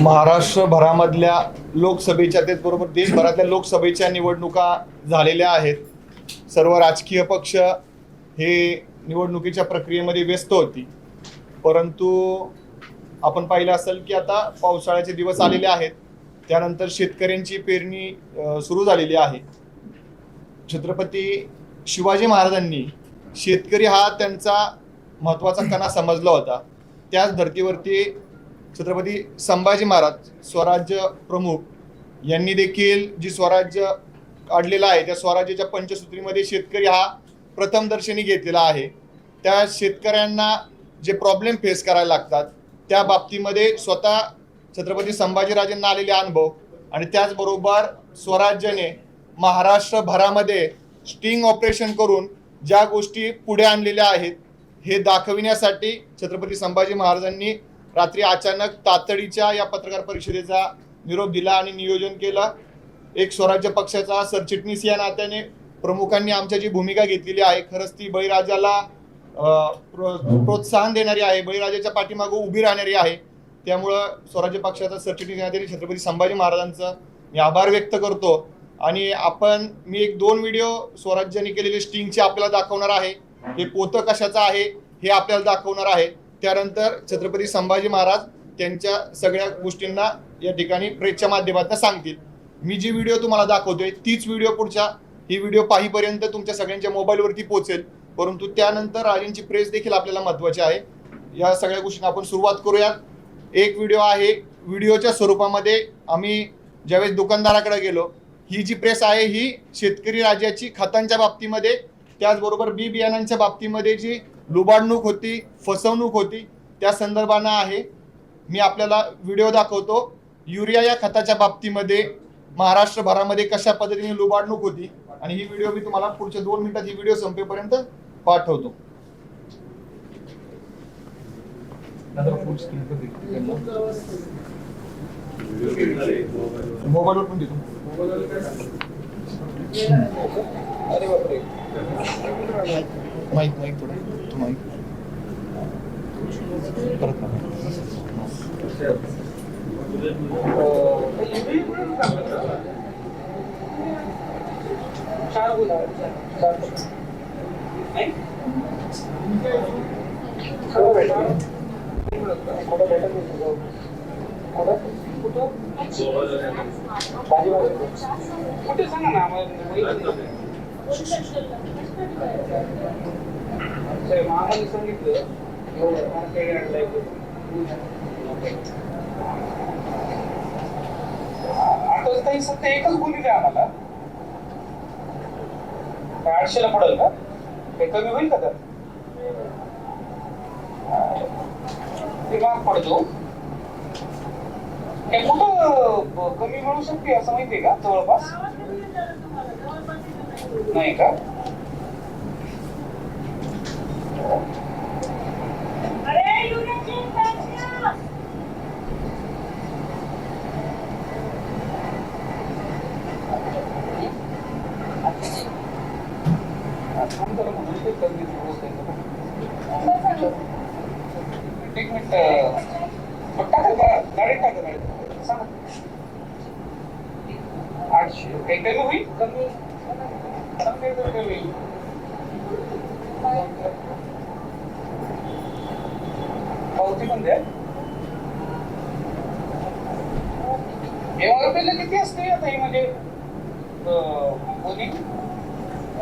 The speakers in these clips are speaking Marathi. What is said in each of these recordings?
महाराष्ट्रभरामधल्या लोकसभेच्या त्याचबरोबर देशभरातल्या लोकसभेच्या निवडणुका झालेल्या आहेत. सर्व राजकीय पक्ष हे निवडणुकीच्या प्रक्रियेमध्ये व्यस्त होती. परंतु आपण पाहिलं असेल की आता पावसाळ्याचे दिवस आलेले आहेत. त्यानंतर शेतकऱ्यांची पेरणी सुरू झालेली आहे. छत्रपती शिवाजी महाराजांनी शेतकरी हा त्यांचा महत्त्वाचा कणा समजला होता. त्याच धर्तीवरती छत्रपती संभाजी महाराज स्वराज्य प्रमुख यांनी देखील जी स्वराज्य काढलेलं आहे त्या स्वराज्याच्या पंचसूत्रीमध्ये शेतकरी हा प्रथम दर्शनी घेतलेला आहे. त्या शेतकऱ्यांना जे प्रॉब्लेम फेस करायला लागतात त्या बाबतीमध्ये स्वतः छत्रपती संभाजीराजेंना आलेले अनुभव आणि त्याचबरोबर स्वराज्याने महाराष्ट्रभरामध्ये स्टिंग ऑपरेशन करून ज्या गोष्टी पुढे आणलेल्या आहेत हे दाखविण्यासाठी छत्रपती संभाजी महाराजांनी रात्री अचानक तातडीच्या या पत्रकार परिषदेचा निरोप दिला आणि नियोजन केलं. एक स्वराज्य पक्षाचा सरचिटणीस या नात्याने प्रमुखांनी आमच्या जी भूमिका घेतलेली आहे खरंच ती बळीराजाला प्रो- प्रोत्साहन देणारी आहे बळीराजाच्या पाठीमागं उभी राहणारी आहे. त्यामुळं स्वराज्य पक्षाचा सरचिटणीस या नात्याने छत्रपती संभाजी महाराजांचं मी आभार व्यक्त करतो. आणि आपण मी एक दोन व्हिडिओ स्वराज्याने केलेले स्टिंगचे आपल्याला दाखवणार आहे. हे पोतं कशाचं आहे हे आपल्याला दाखवणार आहे. त्यानंतर छत्रपती संभाजी महाराज त्यांच्या सगळ्या गोष्टींना या ठिकाणी प्रेसच्या माध्यमातून सांगतील. मी जी व्हिडिओ तुम्हाला दाखवतोय तीच व्हिडिओ पुढच्या ही व्हिडिओ पाहीपर्यंत तुमच्या सगळ्यांच्या मोबाईलवरती पोहोचेल. परंतु त्यानंतर राजेंची प्रेस देखील आपल्याला महत्वाची आहे. या सगळ्या गोष्टींना आपण सुरुवात करूयात. एक व्हिडिओ आहे व्हिडिओच्या स्वरूपामध्ये आम्ही ज्यावेळेस दुकानदाराकडे गेलो ही जी प्रेस आहे ही शेतकरी राज्याची खतांच्या बाबतीमध्ये त्याचबरोबर बी बियाणांच्या बाबतीमध्ये जी लुबाडणूक होती फसवणूक होती त्या संदर्भानं आहे. मी आपल्याला व्हिडिओ दाखवतो. युरिया या खताच्या बाबतीमध्ये महाराष्ट्रभरामध्ये कशा पद्धतीने लुबाडणूक होती आणि ही व्हिडिओ मी तुम्हाला पुढच्या दोन मिनिटात ही व्हिडिओ संपेपर्यंत पाठवतो. मोबाईलवर पण देतो. माईक माईक थोडं. तू माईक परत कुठे सांगा ना आम्हाला मामाने सांगितलं एवढं मला काही आता ताई एकच बोली द्या आम्हाला. काय आठशेला पडेल का? ते कमी होईल का तर? ते महाग पडतो. हे कुठं कमी मिळू शकते असं माहितीये का? जवळपास? नाही का अरे युनियनची पॅन्शन थांब जरा म्हणून ते कमी होत आहे का? एक मिनिट मग टाका गा- गाडीत टाका गाडीत सांगा आठशे काही कमी होईल कमी कमी तर कमी होईल पावती पण द्या एमआरपीला किती असते आता ही म्हणजे अं, कोणी बरोबर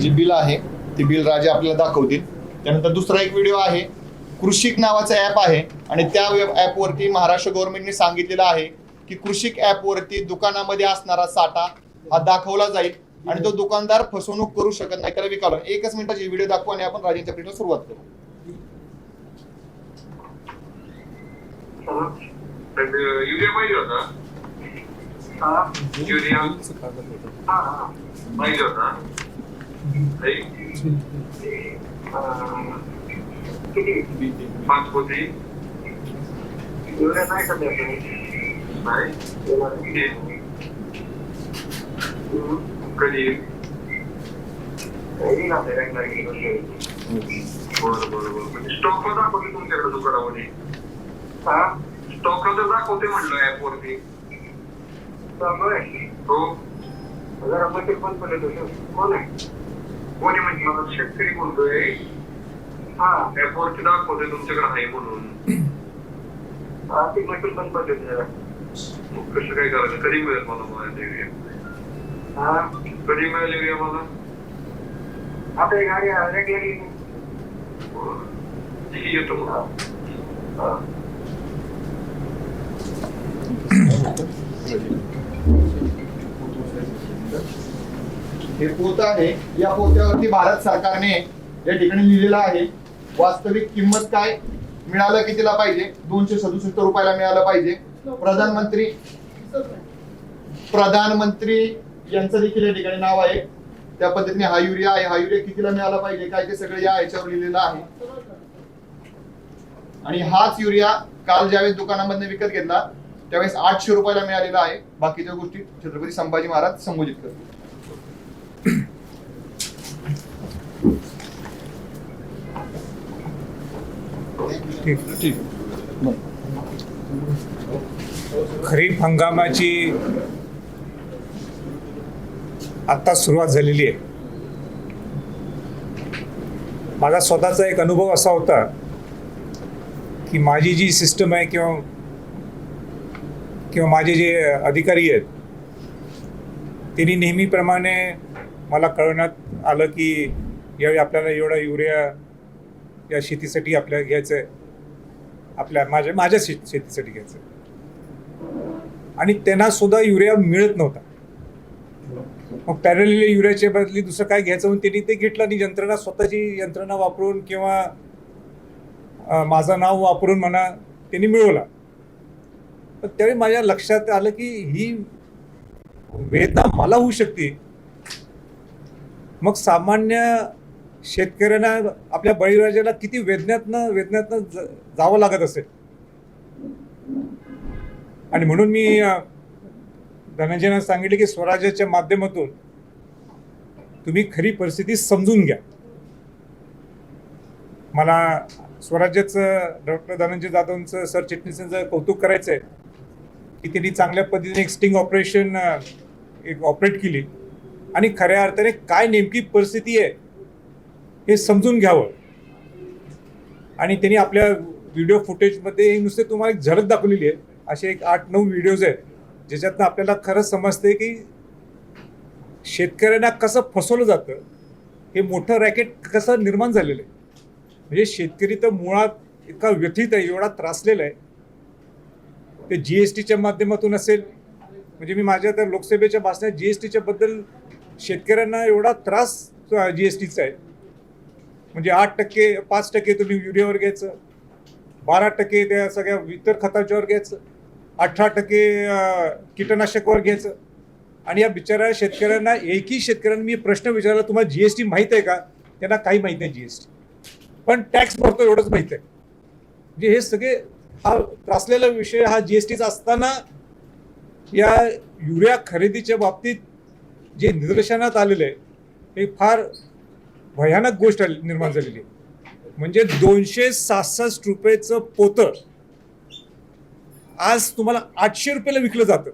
जी बिल आहे ती बिल राजे आपल्याला दाखवतील. त्यानंतर दुसरा एक व्हिडिओ आहे कृषिक नावाचं ॲप आहे आणि त्या ऍप ॲपवरती महाराष्ट्र गव्हर्नमेंटने सांगितलेलं आहे की कृषिक ॲपवरती दुकानामध्ये असणारा साठा हा दाखवला जाईल आणि तो दुकानदार फसवणूक करू शकत नाही. त्याला विकावला एकच मिनिटाची व्हिडिओ दाखवू आणि आपण राजेंच्या प्रिंटला सुरुवात करू. युरिया पाहिजे होता. युरिया हा हा. पाहिजे होता. पाच पोती. युरिया नाही सध्या नाही? कधी बरं बरं बरं. म्हणजे स्टॉकला दाखवते तुमच्याकडे दुकानामध्ये? स्टॉकला तर दाखवते म्हणलं ऍप वरती. हो. जरा मशीन बंद पडले कोण आहे? कोणी म्हणजे? मला शेतकरी बोलतोय. हा ऍप वरती दाखवते तुमच्याकडे आहे म्हणून. हा ती मशीन बंद पडले जरा. कसं काय करायचं? कधी मिळेल मला मला युरिया हा? कधी मिळेल युरिया मला आता गाडी रेग्युलरली येतो मग. हे. हे पोत आहे. या पोत्यावरती भारत सरकारने या ठिकाणी लिहिलेलं आहे वास्तविक किंमत काय मिळालं कितीला पाहिजे? दोनशे सदुसष्ट रुपयाला मिळालं पाहिजे. प्रधानमंत्री प्रधानमंत्री यांचं देखील या ठिकाणी नाव आहे. त्या पद्धतीने हा युरिया आहे. हा युरिया कितीला मिळाला पाहिजे? काय ते सगळं या याच्यावर लिहिलेलं आहे. आणि हाच युरिया काल ज्यावेळेस दुकानामधनं विकत घेतला त्यावेळेस आठशे रुपयाला मिळालेला आहे. बाकीच्या गोष्टी छत्रपती संभाजी महाराज संबोधित करतील. खरीप हंगामाची आता सुरुवात झालेली आहे. माझा स्वतःचा एक अनुभव असा होता की माझी जी सिस्टम आहे किंवा किंवा माझे जे अधिकारी आहेत त्यांनी नेहमीप्रमाणे मला कळवण्यात आलं की यावेळी आपल्याला एवढा युरिया या शेतीसाठी आपल्याला घ्यायचं आहे आपल्या माझ्या माझ्या शे शेतीसाठी घ्यायचं आहे. आणि त्यांना सुद्धा युरिया मिळत नव्हता. मग पॅरल युरियाच्या बदली दुसरं काय घ्यायचं म्हणून त्यांनी ते घेतलं आणि यंत्रणा स्वतःची यंत्रणा वापरून किंवा माझं नाव वापरून म्हणा त्यांनी मिळवला. पण त्यावेळी माझ्या लक्षात आलं की ही वेदना मला होऊ शकते. मग सामान्य शेतकऱ्यांना आपल्या बळीराजाला किती वेदनातनं वेदनातनं जावं लागत असेल? आणि म्हणून मी धनंजयनं सांगितले की स्वराज्याच्या माध्यमातून तुम्ही खरी परिस्थिती समजून घ्या. मला स्वराज्याचं डॉक्टर धनंजय जाधवचं सरचिटणीसांचं कौतुक करायचं आहे की त्यांनी चांगल्या पद्धतीने एक स्टिंग ऑपरेशन एक ऑपरेट केली. आणि खऱ्या अर्थाने काय नेमकी परिस्थिती आहे हे समजून घ्यावं. आणि त्यांनी आपल्या व्हिडिओ फुटेजमध्ये नुसते तुम्हाला एक झलक दाखवलेली आहे. असे एक आठ नऊ व्हिडिओज आहेत ज्याच्यातनं आपल्याला खरंच समजते की शेतकऱ्यांना कसं फसवलं जातं हे मोठं रॅकेट कसं निर्माण झालेलं आहे. म्हणजे शेतकरी तर मुळात इतका व्यथित आहे एवढा त्रासलेला आहे. ते जी एस टीच्या माध्यमातून असेल. म्हणजे मी माझ्या तर लोकसभेच्या भाषणात जी एस टीच्या बद्दल शेतकऱ्यांना एवढा त्रास जी एस टीचा आहे. म्हणजे आठ टक्के पाच टक्के तुम्ही युरियावर घ्यायचं. बारा टक्के त्या सगळ्या इतर खताच्यावर घ्यायचं. अठरा टक्के अं, कीटकनाशकवर घ्यायचं. आणि या बिचाऱ्या शेतकऱ्यांना एकही शेतकऱ्यांना मी प्रश्न विचारला तुम्हाला जी एस टी माहीत आहे का? त्यांना काही माहीत नाही जी एस टी पण टॅक्स भरतो एवढंच माहीत आहे. म्हणजे हे सगळे हा त्रासलेला विषय हा जी एस टीचा असताना या युरिया खरेदीच्या बाबतीत जे निदर्शनात आलेलं आहे हे फार भयानक गोष्ट निर्माण झालेली. आहे म्हणजे दोनशे सहासष्ट रुपयेचं पोतं आज तुम्हाला आठशे रुपयाला विकलं जातं.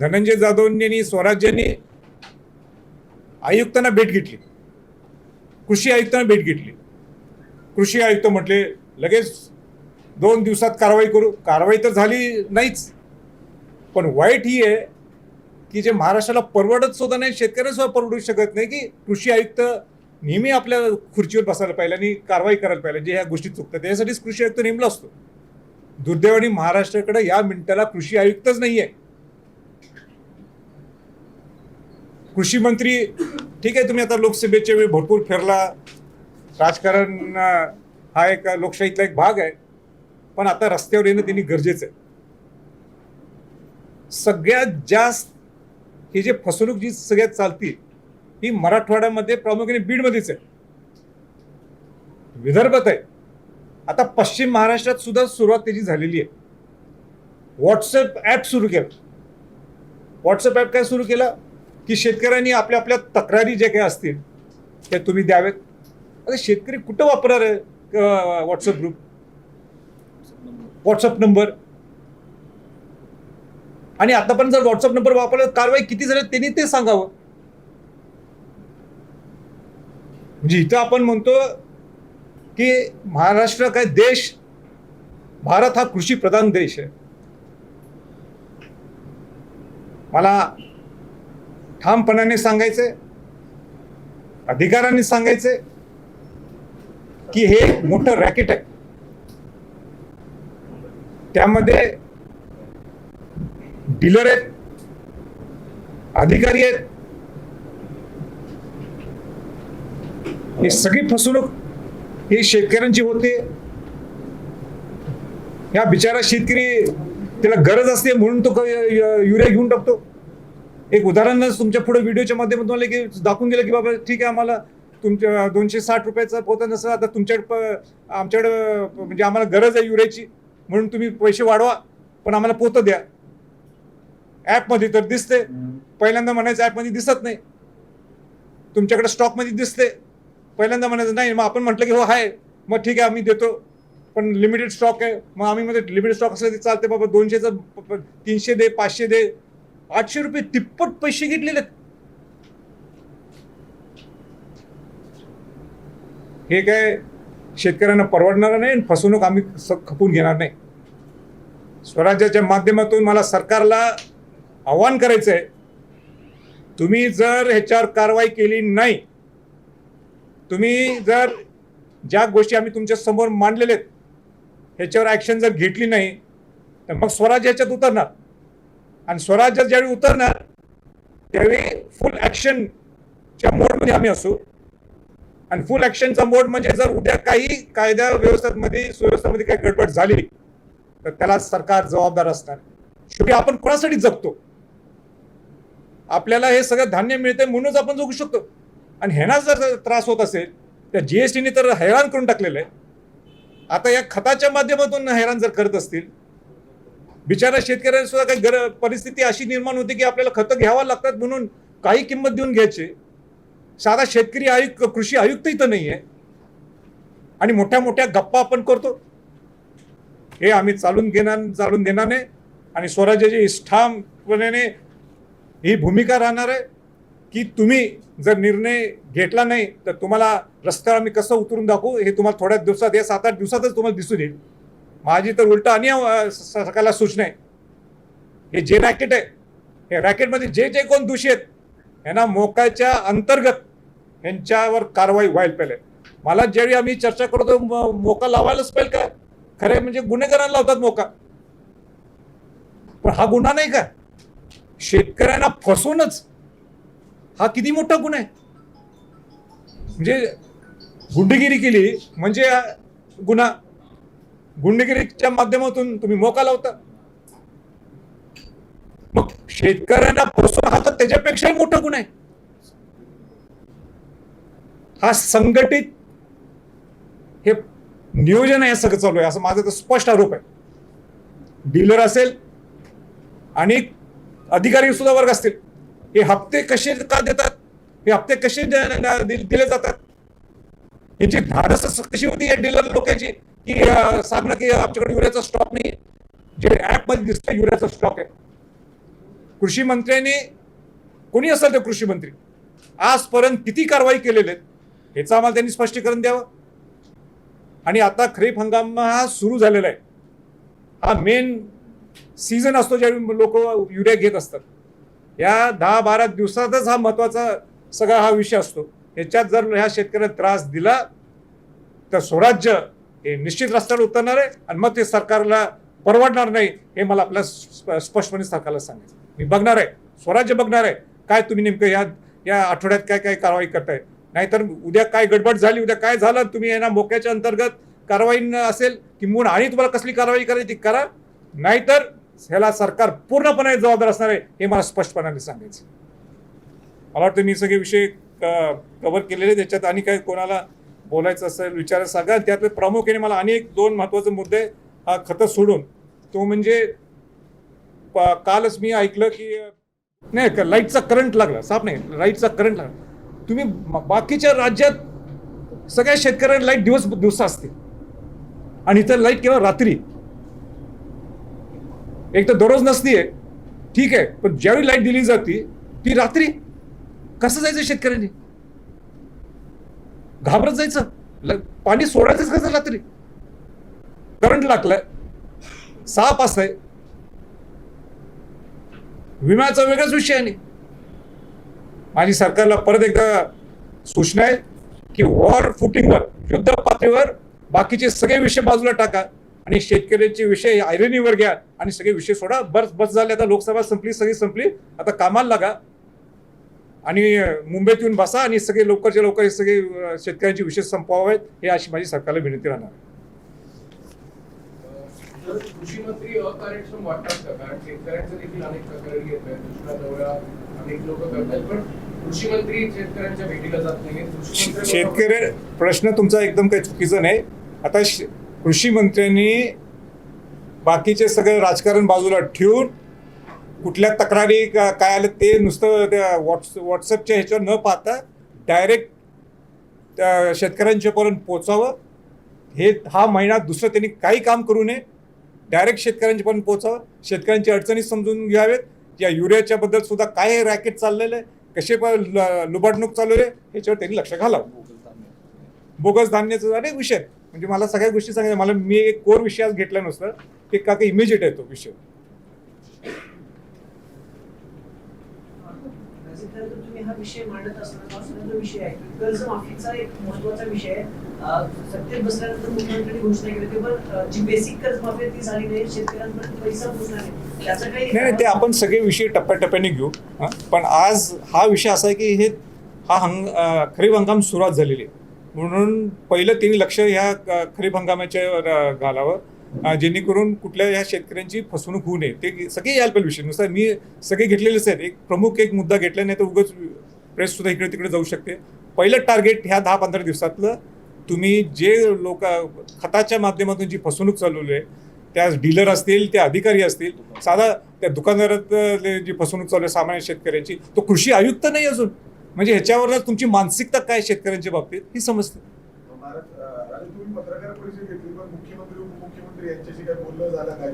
धनंजय जाधवनी स्वराज्यांनी आयुक्तांना भेट घेतली. कृषी आयुक्तांना भेट घेतली. कृषी आयुक्त म्हटले लगेच दोन दिवसात कारवाई करू. कारवाई तर झाली नाहीच. पण वाईट ही आहे की जे महाराष्ट्राला परवडत सुद्धा नाही शेतकऱ्यांना सुद्धा परवडू शकत नाही की कृषी आयुक्त नेहमी आपल्या खुर्चीवर बसायला पाहिजे आणि कारवाई करायला पाहिजे जे ह्या गोष्टी चुकतात. त्याच्यासाठीच कृषी आयुक्त नेमला असतो. दुर्दैवाने महाराष्ट्राकडे या मिनिटाला कृषी आयुक्तच नाही आहे. कृषी मंत्री ठीक आहे तुम्ही आता लोकसभेच्या वेळी भरपूर फिरला. राजकारण हा एक लोकशाहीतला एक भाग आहे. पण आता रस्त्यावर येणं त्यांनी गरजेचं आहे. सगळ्यात जास्त ही जे फसवणूक जी सगळ्यात चालती ही मराठवाड्यामध्ये प्रामुख्याने बीडमध्येच आहे. विदर्भात आहे. आता पश्चिम महाराष्ट्रात सुद्धा सुरुवात त्याची झालेली आहे. व्हॉट्सअप ॲप सुरू केलं. व्हॉट्सअप ॲप काय सुरू केलं? की शेतकऱ्यांनी आपल्या आपल्या तक्रारी जे काही असतील ते तुम्ही द्यावेत. आता शेतकरी कुठं वापरणार आहे? व्हॉट्सअप ग्रुप व्हॉट्सअप नंबर आणि आतापर्यंत जर व्हॉट्सअप नंबर वापरला कारवाई किती झाली त्यांनी ते सांगावं. म्हणजे इथं आपण म्हणतो की महाराष्ट्र काय देश भारत हा कृषी प्रधान देश आहे. मला ठामपणाने सांगायचंय अधिकाऱ्यांनी सांगायचंय की हे एक मोठं रॅकेट आहे. त्यामध्ये डीलर आहेत अधिकारी आहेत. ही सगळी फसवणूक ही शेतकऱ्यांची होते. या बिचारा शेतकरी त्याला गरज असते म्हणून तो युरिया घेऊन टाकतो. एक उदाहरणच तुमच्यापुढे व्हिडिओच्या माध्यमातून की दाखवून दिलं की बाबा ठीक आहे आम्हाला तुमच्या दोनशे साठ रुपयाचा पोता नसेल आता तुमच्याकडे आमच्याकडं म्हणजे आम्हाला गरज आहे युरियाची म्हणून तुम्ही पैसे वाढवा पण आम्हाला पोतं द्या. ॲपमध्ये तर दिसते पहिल्यांदा म्हणायचं ॲपमध्ये दिसत नाही. तुमच्याकडे स्टॉकमध्ये दिसते पहिल्यांदा म्हणायचं नाही मग आपण म्हटलं की हो आहे मग ठीक आहे आम्ही देतो. पण लिमिटेड स्टॉक आहे मग आम्ही मध्ये लिमिटेड स्टॉक असलं ते चालते बाबा दोनशेचं तीनशे दे पाचशे दे. आठशे रुपये तिप्पट पैसे घेतलेले आहेत. हे काय शेतकऱ्यांना परवडणार नाही आणि फसवणूक आम्ही स- खपून घेणार नाही. स्वराज्याच्या माध्यमातून मला सरकारला आव्हान करायचं आहे तुम्ही जर ह्याच्यावर कारवाई केली नाही तुम्ही जर ज्या गोष्टी आम्ही तुमच्यासमोर मांडलेल्या आहेत ह्याच्यावर ॲक्शन जर घेतली नाही तर मग स्वराज्य ह्याच्यात उतरणार. आणि स्वराज्यात ज्यावेळी उतरणार त्यावेळी फुल ॲक्शनच्या मोडमध्ये आम्ही असू. आणि फुल ऍक्शनचा मोड म्हणजे जर उद्या काही कायदा व्यवस्थेमध्ये सुव्यवस्थेमध्ये काही गडबड झाली तर त्याला सरकार जबाबदार असणार. शेवटी आपण कोणासाठी जगतो? आपल्याला हे सगळं धान्य मिळते म्हणूनच आपण जगू शकतो. आणि ह्यांना जर त्रास होत असेल त्या जीएसटीने तर हैराण करून टाकलेलं आहे. आता या खताच्या माध्यमातून हैराण जर करत असतील बिचारा शेतकऱ्यांना सुद्धा काही गर परिस्थिती अशी निर्माण होती की आपल्याला खतं घ्यावं लागतात म्हणून काही किंमत देऊन घ्यायची. साधा शेतकरी आयुक्त कृषी आयुक्त इथं नाही आहे आणि मोठ्या मोठ्या गप्पा आपण करतो. हे आम्ही चालून घेणार चालून देणार नाही. आणि स्वराज्याची ठामपणे ही भूमिका राहणार आहे की तुम्ही जर निर्णय घेतला नाही तर तुम्हाला रस्त्यावर आम्ही कसं उतरून दाखवू हे तुम्हाला थोड्या दिवसात या सात आठ दिवसातच तुम्हाला दिसून येईल माझी तर उलटं आणि अं, सरकारला सूचना आहे. हे जे रॅकेट आहे हे रॅकेटमध्ये जे जे कोण दोषी आहेत यांना मोकाच्या अंतर्गत यांच्यावर कारवाई व्हायला पाहिजे. मला ज्यावेळी आम्ही चर्चा करतो मोका लावायलाच पाहिजे का? खरे म्हणजे गुन्हेगारांना लावतात मोका. पण हा गुन्हा नाही का? शेतकऱ्यांना फसवूनच हा किती मोठा गुन्हा आहे? म्हणजे गुंडगिरी केली म्हणजे गुन्हा. गुंडगिरीच्या माध्यमातून तुम्ही मोका लावता. मग शेतकऱ्यांना फसवून हा तर त्याच्यापेक्षाही मोठा गुन्हा आहे. हा संघटित हे नियोजन आहे सगळं चालू आहे. असं माझा तर स्पष्ट आरोप आहे. डीलर असेल आणि अधिकारी सुद्धा वर्ग असतील. हे हप्ते कसे का देतात? हे हप्ते कसे दिले जातात? याची धाडस कशी होती या डीलर लोकांची? की सांगणं की आमच्याकडे युरियाचा स्टॉक नाही जे ॲपमध्ये दिसतं युरियाचा स्टॉक आहे. कृषी मंत्र्यांनी कोणी असाल ते कृषी मंत्री? आजपर्यंत किती कारवाई केलेले आहेत ह्याचं आम्हाला त्यांनी स्पष्टीकरण द्यावं. आणि आता खरीप हंगाम हा सुरू झालेला आहे. हा मेन सीझन असतो ज्यावेळी लोक युरिया घेत असतात. या दहा बारा दिवसातच हा महत्त्वाचा सगळा हा विषय असतो. याच्यात जर ह्या शेतकऱ्याला त्रास दिला तर स्वराज्य हे निश्चित रस्त्यावर उतरणार आहे आणि मग ते सरकारला परवडणार नाही हे मला आपल्या स्प- स्पष्टपणे सरकारला सांगायचं मी बघणार आहे. स्वराज्य बघणार आहे. काय तुम्ही नेमकं या या आठवड्यात काय काय कारवाई करताय? नाहीतर उद्या काय गडबड झाली उद्या काय झालं तुम्ही यांना मोक्याच्या अंतर्गत कारवाई न असेल किंवा आणि तुम्हाला कसली कारवाई करायची ती करा. नाहीतर ह्याला सरकार पूर्णपणे जबाबदार असणार आहे हे मला स्पष्टपणाने सांगायचं मला वाटतं मी सगळे विषय कव्हर केलेले त्याच्यात आणि काय कोणाला बोलायचं असेल विचार सांगा त्यातले प्रामुख्याने मला आणि एक दोन महत्त्वाचे मुद्दे हा खतं सोडून तो म्हणजे कालच मी ऐकलं की नाही लाईटचा करंट लागला. साफ नाही लाईटचा करंट लागला. तुम्ही बाकीच्या राज्यात सगळ्या शेतकऱ्यांना लाइट दिवस दिवस असते आणि इथं लाइट केवळ रात्री. एक तर दररोज नसतीये. ठीक आहे पण ज्यावेळी लाइट दिली जाते ती रात्री. कसं जायचं शेतकऱ्यांनी? घाबरत जायचं. पाणी सोडायचंच कसं रात्री? करंट लागलाय. साप असतंय. विम्याचा वेगळाच विषय आहे. नाही माझी सरकारला परत एकदा सूचना आहे की वॉर फुटिंगवर युद्ध पातळीवर बाकीचे सगळे विषय बाजूला टाका आणि शेतकऱ्यांचे विषय आयरनीवर घ्या आणि सगळे विषय सोडा. बस बस झाले आता लोकसभा संपली सगळी संपली. आता कामाला लागा. आणि मुंबईत येऊन बसा आणि सगळे लवकरच्या लवकर सगळे शेतकऱ्यांचे विषय संपवावेत हे अशी माझी सरकारला विनंती राहणार कृषी मंत्री अकार्यक्षम वाटतात का? कारण शेतकऱ्यांचं देखील अनेक तक्रारी येत आहेत. दुष्काळ दौरा अनेक लोक करतात पण कृषी मंत्री शेतकऱ्यांच्या भेटीला जात नाही कृषी मंत्री शेतकरी प्रश्न तुमचा एकदम काही चुकीचा नाही. आता कृषी मंत्र्यांनी बाकीचे सगळं राजकारण बाजूला ठेवून कुठल्या तक्रारी का- काय आलं ते नुसतं त्या व्हॉट्स व्हॉट्सअपच्या ह्याच्यावर न पाहता डायरेक्ट शेतकऱ्यांच्यापर्यंत पोचावं हे हा महिना दुसरं त्यांनी काही काम करू नये. डायरेक्ट शेतकऱ्यांच्यापर्यंत पोचावं शेतकऱ्यांची अडचणी समजून घ्यावेत. या युरियाच्या बद्दल सुद्धा काय रॅकेट चाललेलं आहे? कसे लुबाडणूक चालू आहे? ह्याच्यावर त्यांनी लक्ष घालावं. बोगस धान्याचा अनेक विषय. म्हणजे मला सगळ्या गोष्टी सांगायच्या. मला मी एक कोर विषय आज घेतला नसतं. ते का काही इमिजिएट आहे तो विषय त्याचे खरं तर तुम्ही हा विषय मांडत असताना जो विषय आहे. कर्जमाफीचा एक महत्त्वाचा विषय आहे. सत्तेत बसल्यानंतर मुख्यमंत्र्यांनी घोषणा केली पण जी बेसिक कर्जमाफी ती झाली नाही शेतकऱ्यांपर्यंत पैसा पोहोचला नाही. त्याचं काही नाही नाही ते आपण सगळे विषय टप्प्याटप्प्याने घेऊ? पण आज हा विषय असा आहे की हे हा हंग खरीप हंगाम सुरुवात झालेली आहे. म्हणून पहिलं त्यांनी लक्ष ह्या खरीप हंगामाच्या घालावं जेणेकरून कुठल्या ह्या शेतकऱ्यांची फसवणूक होऊ नये. ते सगळे यायला पाहिजे विषय. नुसार मी सगळे घेतलेलेच आहेत. एक प्रमुख एक मुद्दा घेतला नाही तर उगाच प्रेस सुद्धा इकडे तिकडे जाऊ शकते. पहिलं टार्गेट ह्या दहा पंधरा दिवसातलं तुम्ही जे लोक खताच्या माध्यमातून जी फसवणूक चालवली आहे त्या डीलर असतील ते अधिकारी असतील साधा त्या दुकानदारात जी फसवणूक चालू आहे सामान्य शेतकऱ्यांची तो कृषी आयुक्त नाही अजून. म्हणजे ह्याच्यावरच तुमची मानसिकता काय शेतकऱ्यांच्या बाबतीत ही समजते.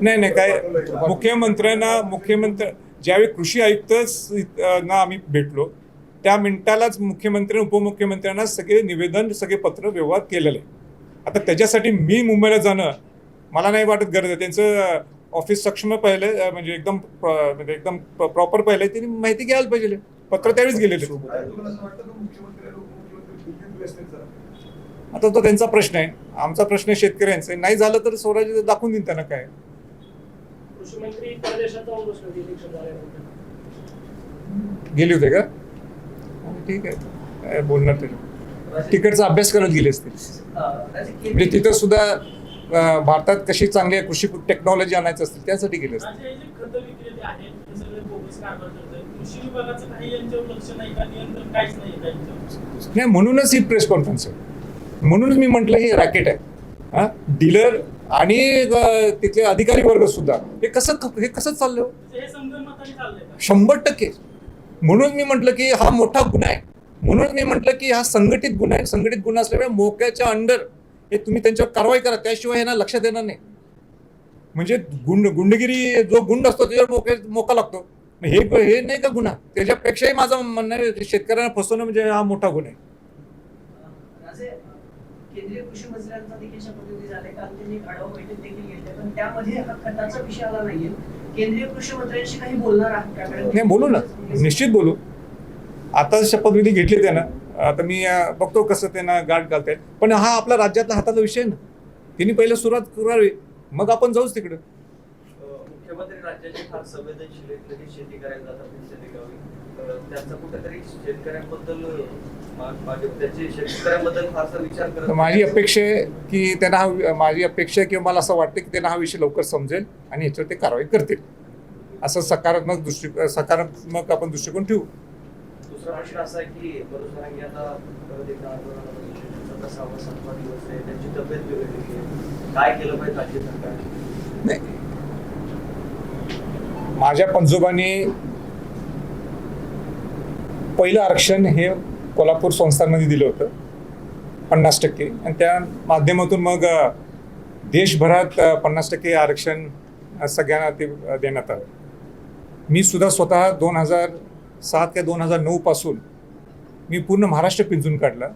नाही. नाही काय? मुख्यमंत्र्यांना मुख्यमंत्री ज्यावेळी कृषी आयुक्त ना आम्ही भेटलो त्या मिनिटालाच मुख्यमंत्री आणि उपमुख्यमंत्र्यांना सगळे निवेदन सगळे पत्र व्यवहार केलेले आहे. आता त्याच्यासाठी मी मुंबईला जाणं मला नाही वाटत गरज आहे. त्यांचं ऑफिस सक्षम पाहिलं म्हणजे एकदम म्हणजे एकदम प्रॉपर पाहिलं त्यांनी माहिती घ्यायला पाहिजे. पत्र त्यावेळीच गेलेले? आता तो त्यांचा प्रश्न आहे. आमचा प्रश्न शेतकऱ्यांचा. नाही झालं तर स्वराज्य दाखवून देईन त्यांना काय. गेले होते का? ठीक आहे. काय बोलणार तरी तिकडचा अभ्यास करत गेले असतील. म्हणजे तिथं सुद्धा भारतात कशी चांगली कृषी टेक्नॉलॉजी आणायचं असतील त्यासाठी गेले असतील. माझे जे खत विक्रेते आहेत ते सगळे बोगस कारभार करतात कृषी विभागाचं काही यांच्यावर लक्ष नाही म्हणूनच ही प्रेस कॉन्फरन्स आहे. म्हणूनच मी म्हटलं हे रॅकेट आहे. हा? डीलर आणि तिथले अधिकारी वर्ग सुद्धा. हे कसं हे कसं चाललं हो? शंभर टक्के. म्हणून मी म्हटलं की हा मोठा गुन्हा आहे. म्हणून मी म्हटलं की हा संघटित गुन्हा आहे. संघटित गुन्हा असल्यामुळे मोक्याच्या अंडर हे तुम्ही त्यांच्यावर कारवाई करा. त्याशिवाय यांना लक्षात येणार नाही. म्हणजे गुंड गुंडगिरी जो गुंड असतो त्याच्यावर मोके मोका लागतो. हे हे नाही का गुन्हा? त्याच्यापेक्षाही माझं म्हणणं आहे शेतकऱ्यांना फसवणं म्हणजे हा मोठा गुन्हा आहे. केंद्रीय कृषी मंत्र्यांचा देखील शपथविधी झाले. काल त्यांनी आढावा बैठक देखील घेतली. पण त्यामध्ये हा खताचा विषय आला नाहीये. केंद्रीय कृषी मंत्र्यांशी काही बोलणार आहात का? नाही बोलू ना. निश्चित बोलू. आता शपथविधी घेतली त्यानं. आता मी बघतो कसं त्यांना गाठ घालतायत. पण हा आपला राज्यातला हाताचा विषय ना. त्यांनी पहिलं सुरुवात करावी. मग आपण जाऊच तिकडं. मुख्यमंत्री राज्याचे फार संवेदनशील आहेत शेती करायला जातात त्यांच्या गावी तर त्यांचा कुठेतरी शेतकऱ्यांबद्दल माझी अपेक्षा आहे की त्यांना हा माझी अपेक्षा आहे किंवा मला असं वाटतं की त्यांना हा विषय लवकर समजेल आणि याच्यावर ते कारवाई करतील. असं सकारात्मक दृष्टी सकारात्मक आपण दृष्टिकोन ठेवू. दुसरा प्रश्न असा आहे की काय केलं पाहिजे नाही. माझ्या पंजोबांनी पहिलं आरक्षण हे कोल्हापूर संस्थांमध्ये दिलं होतं. पन्नास टक्के. आणि त्या माध्यमातून मग देशभरात पन्नास टक्के आरक्षण सगळ्यांना ते देण्यात आलं. मी सुद्धा स्वतः दोन हजार सात ते दोन हजार नऊ पासून मी पूर्ण महाराष्ट्र पिंजून काढलं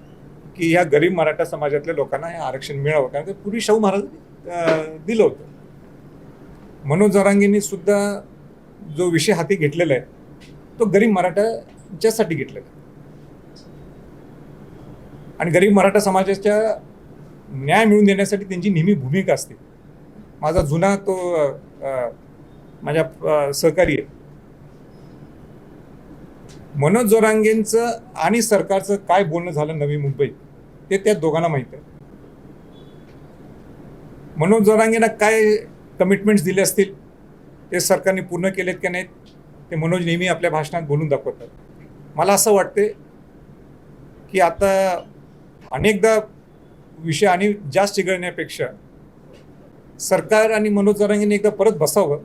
की ह्या गरीब मराठा समाजातल्या लोकांना हे आरक्षण मिळावं. कारण ते पूर्वी शाहू महाराज दिलं होतं. मनोज जरांगींनी सुद्धा जो विषय हाती घेतलेला आहे तो गरीब मराठाच्यासाठी घेतलेला आहे. आणि गरीब मराठा समाजाच्या न्याय मिळवून देण्यासाठी त्यांची नेहमी भूमिका असते. माझा जुना तो माझ्या सहकारी आहे. मनोज जोरांगेंचं आणि सरकारचं काय बोलणं झालं नवी मुंबईत ते त्या दोघांना माहीत आहे. मनोज जोरांगेंना काय कमिटमेंट्स दिले असतील ते सरकारने पूर्ण केलेत की नाहीत ते मनोज नेहमी आपल्या भाषणात बोलून दाखवतात. मला असं वाटते की आता अनेकदा विषय आणि जास्त चिघळण्यापेक्षा सरकार आणि मनोज जरांगेने एकदा परत बसावं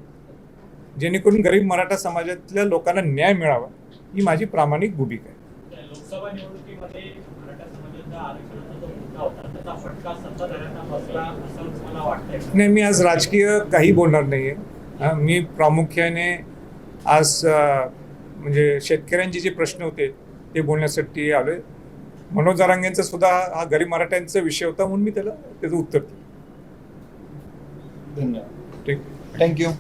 जेणेकरून गरीब मराठा समाजातल्या लोकांना न्याय मिळावा ही माझी प्रामाणिक भूमिका आहे. लोकसभा निवडणुकीमध्ये मराठा समाजाच्या आरक्षणाचा जो मुद्दा होता त्याचा फटका सत्ताधाऱ्यांना बसला असं मला वाटतंय. नाही मी आज राजकीय काही बोलणार नाही आहे मी प्रामुख्याने आज म्हणजे शेतकऱ्यांचे जे प्रश्न होते ते बोलण्यासाठी आलो आहे मनोज जरांगेंचा सुद्धा हा गरीब मराठ्यांचा विषय होता म्हणून मी त्याला त्याचं उत्तर दिलं. धन्यवाद. ठीक. थँक्यू